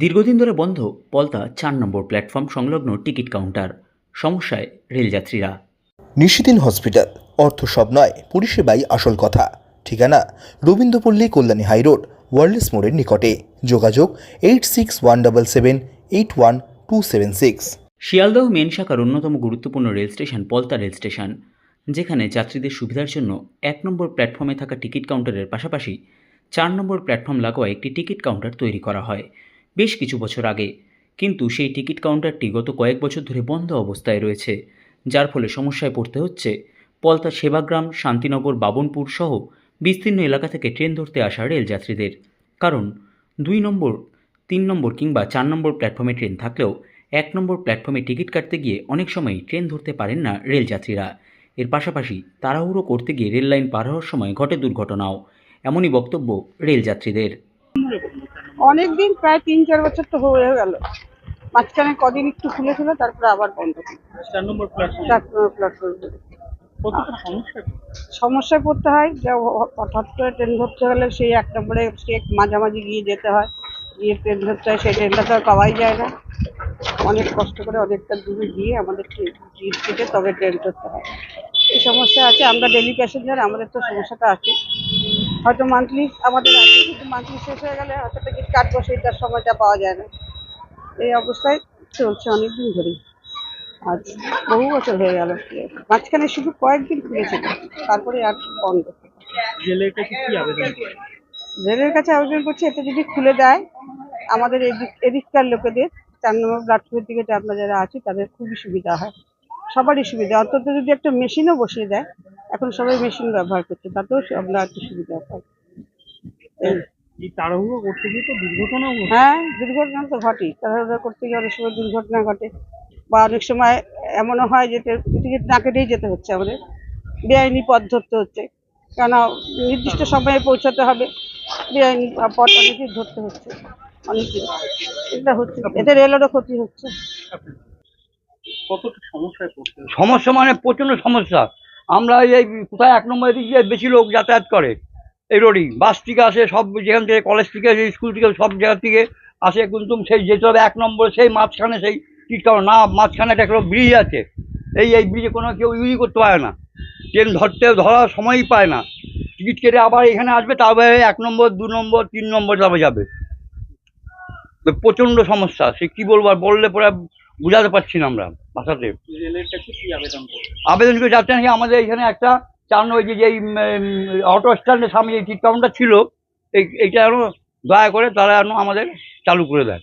দীর্ঘদিন ধরে বন্ধ পলতা চার নম্বর প্ল্যাটফর্ম সংলগ্ন টিকিট কাউন্টার। সমস্যায় রেলযাত্রীরা। নিশিদিন হসপিটাল অর্থ সব নয় পরিষেবাই আসল কথা। ঠিকানা রবীন্দ্রপল্লী কল্যাণী হাইরোড ওয়ার্ল্ডস মোড়ের নিকটে। যোগাযোগ eight six one double seven eight one two seven six. Sealdah main শাখার অন্যতম গুরুত্বপূর্ণ rail station Palta rail station যেখানে যাত্রীদের সুবিধার জন্য এক নম্বর প্ল্যাটফর্মে থাকা টিকিট কাউন্টারের পাশাপাশি চার নম্বর প্ল্যাটফর্ম লাগোয়া একটি টিকিট কাউন্টার তৈরি করা হয়। বেশ কিছু বছর আগে। কিন্তু সেই টিকিট কাউন্টারটি গত কয়েক বছর ধরে বন্ধ অবস্থায় রয়েছে, যার ফলে সমস্যায় পড়তে হচ্ছে। পলতা সেবাগ্রাম, শান্তিনগর, বাবনপুর সহ বিস্তীর্ণ এলাকা থেকে ট্রেন ধরতে আসা রেলযাত্রীদের। কারণ, দুই নম্বর, তিন নম্বর কিংবা চার নম্বর প্ল্যাটফর্মে ট্রেন থাকলেও এক নম্বর প্ল্যাটফর্মে টিকিট কাটতে গিয়ে অনেক সময় ট্রেন ধরতে পারেন না রেলযাত্রীরা। এর পাশাপাশি তাড়াহুড়ো করতে গিয়ে রেল লাইন পার হওয়ার সময় ঘটে দুর্ঘটনাও, এমনই বক্তব্য রেলযাত্রীদের। অনেক দিন প্রায় তিন চার বছর তো হয়ে গেল। মাঝখানে কদিন একটু খুলে খুলেছিল তারপরে আবার বন্ধ। চার নম্বর প্ল্যাটফর্ম প্ল্যাটফর্ম সমস্যা? সমস্যায় পড়তে হয় যে হঠাৎ করে ট্রেন ধরতে গেলে সেই এক নম্বরে সে মাঝামাঝি গিয়ে যেতে হয়। গিয়ে ট্রেন ধরতে হয় সেই ট্রেনটা তো আর পাওয়াই যায় না। অনেক কষ্ট করে অনেকটা দূরে গিয়ে আমাদের টিকিট কেটে তবে ট্রেন ধরতে হয়। এই সমস্যা আছে আমরা ডেলি প্যাসেঞ্জার আমাদের তো সমস্যাটা আছে। হয়তো মান্থলি আমাদের আছে কিন্তু মান্থলি শেষ হয়ে গেলে হয়তো টিকিট কাটবো সেইটার সময়টা পাওয়া যায় না। এই অবস্থায় চলছে অনেক দিন ধরেই। আজ বহু বছর হয়ে গেল। মাঝখানে শুধু কয়েকদিন খুলেছিল তারপরে আর বন্ধ। রেলের কাছে কি আবেদন? করে কাছে আবেদন করছি এটা যদি খুলে দেয় আমাদের এদিক এদিককার লোকেদের চার নম্বর প্ল্যাটফর্মের দিকে আমরা যারা আছি তাদের খুবই সুবিধা হয়। সবারই সুবিধা অন্তত যদি একটা মেশিনও বসিয়ে দেয় এখন সবাই মেশিন ব্যবহার করছে তাতেও আমরা একটু সুবিধা পাই। এই এই তাড়াহুড়ো করতে গিয়ে তো দুর্ঘটনাও হ্যাঁ দুর্ঘটনা তো ঘটেই। তাড়াহুড়া করতে গিয়ে অনেক সময় দুর্ঘটনা ঘটে। বা অনেক সময় এমনও হয় যে টিকিট না কেটেই যেতে হচ্ছে আমাদের। বেআইনি পথ ধরতে হচ্ছে। কেন? নির্দিষ্ট সময়ে পৌঁছাতে হবে। বেআইনি পথ অনেকেই ধরতে হচ্ছে। অনেকই এটা হচ্ছে এতে রেলেরও ক্ষতি হচ্ছে। কতটা সমস্যায় সমস্যা মানে প্রচণ্ড সমস্যা। আমরা এই কোথায় এক নম্বরের দিক দিয়ে বেশি লোক যাতায়াত করে, এই রোডই। বাস থেকে আসে সব যেখান থেকে কলেজ থেকে আসে স্কুল থেকে সব জায়গা থেকে আসে কিন্তু সেই যেতে হবে এক নম্বরে, সেই মাঝখানে সেই টিট কাউন্টার না, মাঝখানে একটা ব্রিজ আছে। এই এই ব্রিজে কোনো কেউ ইউজই করতে পারে না। ট্রেন ধরতে, ধরার সময়ই পায় না। টিকিট কেটে আবার এখানে আসবে, তারপরে এক নম্বর, দু নম্বর, তিন নম্বর যাবে যাবে। প্রচণ্ড সমস্যা, সে কি বলব আর বললে পরে বোঝাতে পারছি না আমরা। কি আবেদন করে যাচ্ছে করে যাচ্ছেন আমাদের এখানে একটা চার ওই যে যেই অটো স্ট্যান্ডের সামনে যে টিট ছিল এই এইটা যেন দয়া করে তারা যেন আমাদের চালু করে দেয়।